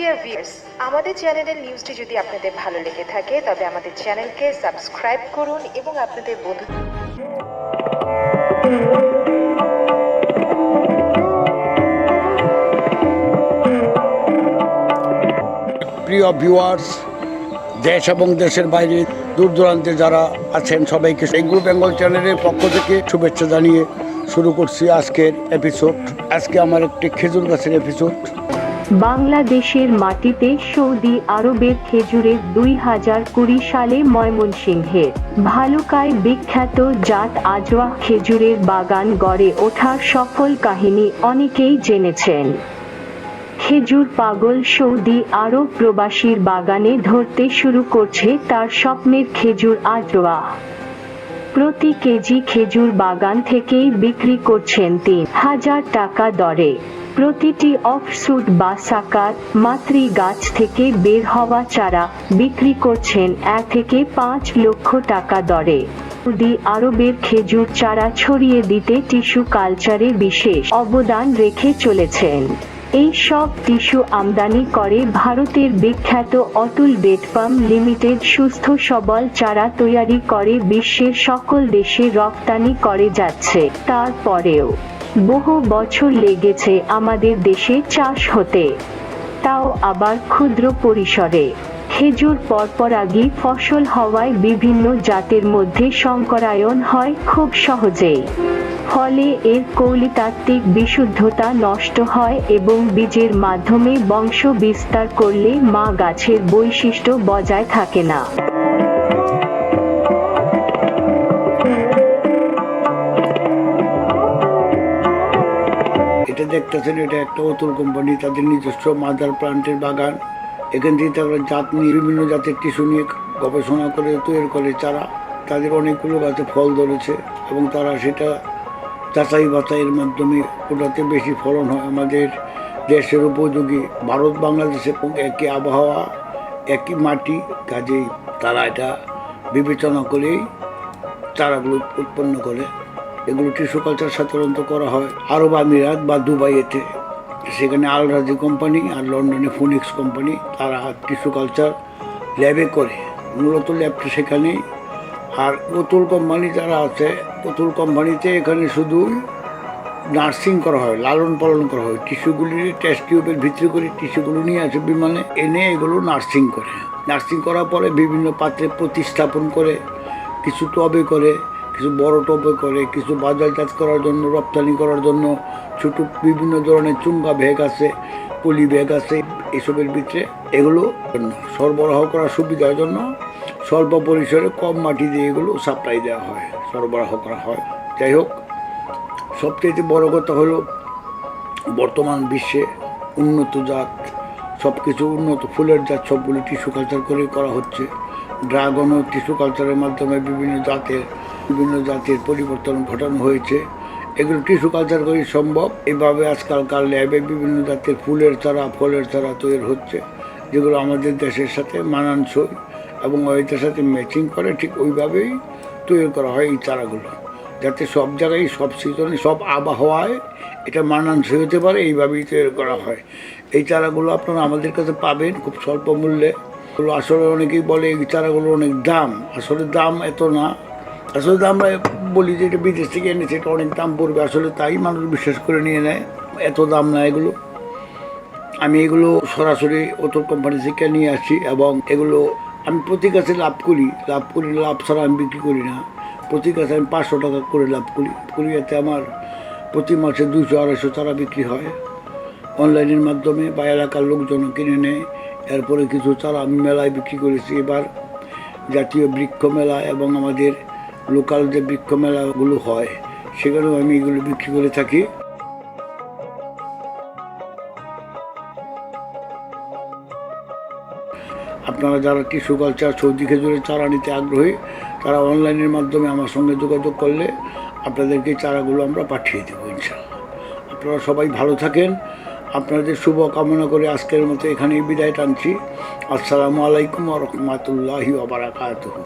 Dear viewers আমাদের চ্যানেলের নিউজটি যদি আপনাদের ভালো লেগে থাকে, তবে আমাদের চ্যানেলকে সাবস্ক্রাইব করুন এবং আপনাদের বন্ধু প্রিয় ভিউয়ার্স দেশ এবং দেশের বাইরে দূর দূরান্তে যারা আছেন সবাইকে এগ্রো বেঙ্গল চ্যানেলের পক্ষ থেকে শুভেচ্ছা জানিয়ে শুরু করছি আজকের এপিসোড আজকে আমার একটি খেজুর গাছের এপিসোড বাংলাদেশের মাটিতে সৌদি আরবের খেজুরের দুই হাজার কুড়ি সালে ময়মনসিংহের ভালুকায় বিখ্যাত জাত আজওয়া খেজুরের বাগান গড়ে ওঠার সফল কাহিনী অনেকেই জেনেছেন। খেজুর পাগল সৌদি আরব প্রবাসীর বাগানে ধরতে শুরু করছে তার স্বপ্নের খেজুর আজওয়া প্রতি কেজি খেজুর বাগান থেকেই বিক্রি করছেন তিন হাজার টাকা দরে। প্রতিটি অফসুট বা সাকার মাতৃ গাছ থেকে বের হওয়া চারা বিক্রি করছেন এক থেকে পাঁচ লক্ষ টাকা দরে। সৌদি আরবের খেজুর চারা ছড়িয়ে দিতে টিস্যু কালচারে বিশেষ অবদান রেখে চলেছেন। এই সব টিস্যু আমদানি করে ভারতের বিখ্যাত অতুল বেটপাম লিমিটেড সুস্থ সবল চারা তৈরি করে বিশ্বের সকল দেশে রপ্তানি করে যাচ্ছে। তারপরেও বহু বছর লেগেছে আমাদের দেশে চাষ হতে। তাও আবার ক্ষুদ্র পরিসরে। খেজুর পরপরাগী ফসল হওয়ায় বিভিন্ন জাতের মধ্যে সংকরায়ন হয় খুব সহজেই। ফলে এর কৌলিতাত্ত্বিক বিশুদ্ধতা নষ্ট হয় এবং বীজের মাধ্যমে বংশ বিস্তার করলে মা গাছের বৈশিষ্ট্য বজায় থাকে না। এটা দেখতেছেন, এটা একটা অতুল কোম্পানি, তাদের নিজস্ব মাদার প্লান্টের বাগান। এখান থেকে তারা জাত নিয়ে, বিভিন্ন জাতের টিস্যু নিয়ে গবেষণা করে, তৈরি করে চারা তাদের অনেকগুলো গাছে ফল ধরেছে এবং তারা সেটা যাচাই বাছাইয়ের মাধ্যমে ওটাতে বেশি ফলন হয়। আমাদের দেশের উপযোগী ভারত, বাংলাদেশ এবং একই আবহাওয়া, একই মাটি, কাজেই তারা এটা বিবেচনা করেই চারাগুলো উৎপন্ন করে। এগুলো টিস্যু কালচার সাধারণত করা হয় আরব আমিরাত বা দুবাইয়েতে সেখানে আল রাজি কোম্পানি আর লন্ডনে ফোনিক্স কোম্পানি, তারা টিস্যু কালচার ল্যাবে করে। মূলত ল্যাবটা সেখানেই। আর অতুল কোম্পানি যারা আছে, অতুল কোম্পানিতে এখানে শুধু নার্সিং করা হয়, লালন পালন করা হয়। টিস্যুগুলি টেস্ট টিউবের ভিতরে করে টিস্যুগুলো নিয়ে আসে বিমানে, এনে এগুলো নার্সিং করে। নার্সিং করার পরে বিভিন্ন পাত্রে প্রতিস্থাপন করে, কিছু টবে করে, কিছু বড় টবে করে, কিছু বাজারজাত করার জন্য, রপ্তানি করার জন্য ছোট বিভিন্ন ধরনের চুঙ্গা ব্যাগ আছে, পলি ব্যাগ আছে, এসবের ভিতরে এগুলো সরবরাহ করার সুবিধার জন্য স্বল্প পরিসরে কম মাটি দিয়ে এগুলো সাপ্লাই দেওয়া হয়, সরবরাহ করা হয়। যাই হোক সবচেয়ে বড় কথা হলো বর্তমান বিশ্বে উন্নত জাত সব কিছু উন্নত ফুলের জাত, সবগুলি টিস্যু কালচার করে করা হচ্ছে। ড্রাগনও টিস্যু কালচারের মাধ্যমে বিভিন্ন জাতের বিভিন্ন জাতের পরিবর্তন ঘটানো হয়েছে। এগুলো টিস্যু কালচার করেই সম্ভব। এভাবে আজকালকার ল্যাবে বিভিন্ন জাতের ফুলের চারা, ফলের চারা তৈরি হচ্ছে, যেগুলো আমাদের দেশের সাথে মানানসই এবং ওইটার সাথে ম্যাচিং করে ঠিক ওইভাবেই তৈরি করা হয় এই চারাগুলো। যাতে সব জায়গায় সব সিজনে সব আবহাওয়ায় এটা মানানসই হতে পারে, এইভাবেই তৈরি করা হয়। এই চারাগুলো আপনারা আমাদের কাছে পাবেন খুব স্বল্প মূল্যে। আসলে অনেকেই বলে এই চারাগুলো অনেক দাম। আসলে দাম এত না। আসলে আমরা বলি যে এটা বিদেশ থেকে এনেছে এটা অনেক দাম পড়বে। আসলে তাই মানুষ বিশ্বাস করে নিয়ে নেয়, এত দাম না এগুলো। আমি এগুলো সরাসরি অতুল কোম্পানি থেকে নিয়ে আসি এবং এগুলো আমি প্রতি গাছে লাভ করি। লাভ করি, লাভ ছাড়া আমি বিক্রি করি না। প্রতি গাছে আমি পাঁচশো টাকা করে লাভ করি। করি যাতে আমার প্রতি মাসে দুশো আড়াইশো চারা বিক্রি হয়। অনলাইনের মাধ্যমে বা এলাকার লোকজন কিনে নেয়। এরপরে কিছু চারা আমি মেলায় বিক্রি করেছি। এবার জাতীয় বৃক্ষ মেলা এবং আমাদের লোকাল যে বৃক্ষ মেলাগুলো হয়, সেখানেও আমি এগুলো বিক্রি করে থাকি। আপনারা যারা টিস্যু কালচার সৌদি খেজুরের চারা নিতে আগ্রহী, তারা অনলাইনের মাধ্যমে আমার সঙ্গে যোগাযোগ করলে আপনাদেরকে চারাগুলো আমরা পাঠিয়ে দেবো ইনশাল্লাহ আপনারা সবাই ভালো থাকেন। আপনাদের শুভ কামনা করে আজকের মতো এখানেই বিদায় টানছি। আসসালামু আলাইকুম রহমতুল্লাহি ওবরাকাতুহু